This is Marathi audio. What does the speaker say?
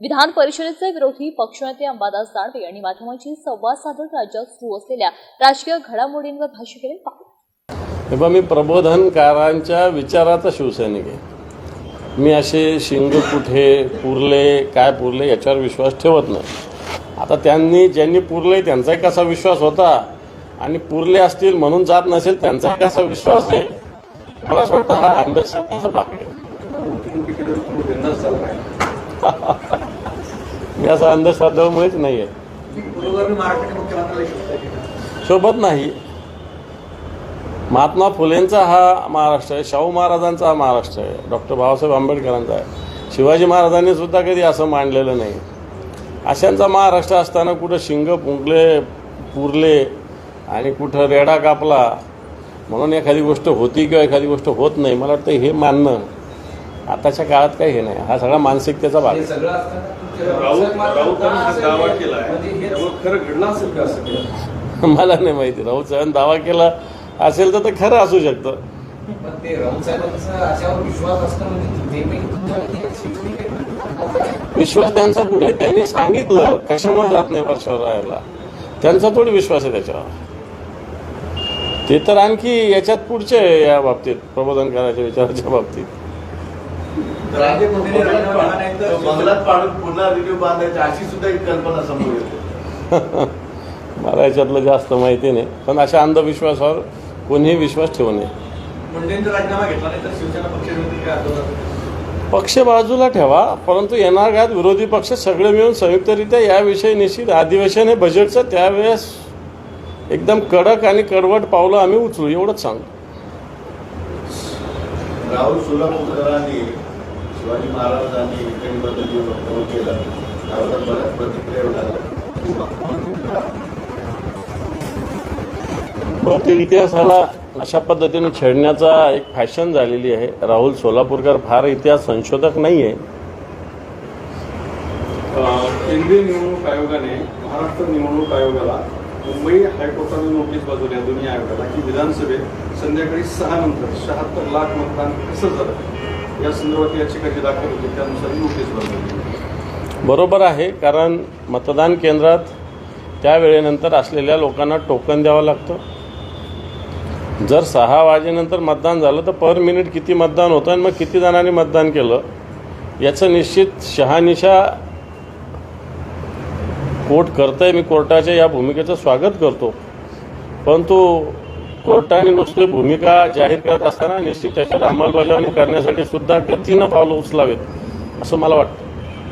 विधान परिषदेचे विरोधी पक्षनेते अंबादास दानवे यांनी माध्यमांशी संवाद साधत राज्यात सुरू असलेल्या राजकीय घडामोडींवर भाष्य केले. पाहू मी प्रबोधनकारांच्या विचाराचा शिवसैनिक आहे. मी असे शिंग कुठे पुरले काय पुरले याच्यावर विश्वास ठेवत नाही. आता त्यांनी ज्यांनी पुरले त्यांचाही कसा विश्वास होता? आणि पुरले असतील म्हणून जात नसेल त्यांचाही कसा विश्वास आहे? मला असं वाटतं हा अंधश्रद्धाचा मी असा अंधश्रद्धामुळेच नाही? आहे शोभत नाही. महात्मा फुलेंचा हा महाराष्ट्र आहे शाहू महाराजांचा हा महाराष्ट्र आहे डॉक्टर बाबासाहेब आंबेडकरांचा आहे. शिवाजी महाराजांनी सुद्धा कधी असं मांडलेलं नाही. अशांचा महाराष्ट्र असताना कुठं शिंग पुंकले पुरले आणि कुठं रेडा कापला म्हणून एखादी गोष्ट होती किंवा एखादी गोष्ट होत नाही मला वाटतं हे मानणं आताच्या काळात काही हे नाही. हा सगळा मानसिकतेचा भाग राऊत राऊतांनी हा दावा केला आहे. म्हणजे हे- त्यामुळे खरं घडलं असेल का असं केलं मला नाही माहिती. राऊत साहेबांनी दावा केला असेल तर ते खरं असू शकतं. पण ते राऊत साहेबांचा अशावर विश्वास असणं म्हणजे ते विश्वास त्यांचा पुढे त्यांनी सांगितलं. कशामुळे जात नाही वर्षावर राहायला? त्यांचा थोडी विश्वास आहे त्याच्यावर. ते तर आणखी याच्यात पुढचे आहे या बाबतीत प्रबोधन करायच्या विचाराच्या बाबतीत. राजे मोदींनी राजीनामा दिला नाही तर बंगल्यात पाडून पुन्हा रिव्ह्यू बांधायची अशी सुद्धा एक कल्पना समोर येते. मला याच्यातलं जास्त माहिती नाही. पण अशा अंधविश्वासावर कोणीही विश्वास ठेवू नये. मुंडेंचा राजीनामा घेतला नाही तर शिवसेना पक्षविरोधी काय आंदोलन पक्ष बाजूला ठेवा परंतु येणार काळात विरोधी पक्ष सगळे मिळून संयुक्तरित्या याविषयी निश्चित अधिवेशन हे बजेटचं त्यावेळेस एकदम कडक आणि कडवट पावलं आम्ही उचलू एवढंच सांगतो. राहुल सोलापूरकरांनी शिवाजी महाराजांनी काही पद्धतीने वक्तव्य केलं. त्याबद्दल बऱ्याच प्रतिक्रिया मिळाल्या. भारतीय इतिहासाला अशा पद्धतीने छेडण्याचा एक फॅशन झालेली आहे. राहुल सोलापूरकर फार इतिहास संशोधक नाही आहे केंद्रीय निवडणूक आयोगाने महाराष्ट्र निवडणूक आयोगाला मुंबई हायकोर्टाने नोटीस बजावली आहे दोन्ही आयोगाला की विधानसभेत संध्याकाळी सहा नंतर शहात्तर लाख मतदान कसं झालं? या संदर्भात याचिका जी दाखल होती त्यानुसार नोटीस बरोबर आहे कारण मतदान केंद्रात त्या वेळेनंतर असलेल्या लोकांना टोकन द्यावं लागतं. जर सहा वाजेनंतर मतदान झालं तर पर मिनिट किती मतदान होतं आणि मग किती जणांनी मतदान केलं याचं निश्चित शहानिशा कोर्ट करतंय. मी कोर्टाच्या या भूमिकेचं स्वागत करतो. परंतु कोर्टाने नुसती भूमिका जाहीर करत असताना निश्चित त्याच्यात अंमलबजावणी करण्यासाठी सुद्धा गतीनं पावलं उचलावेत असं मला वाटतं.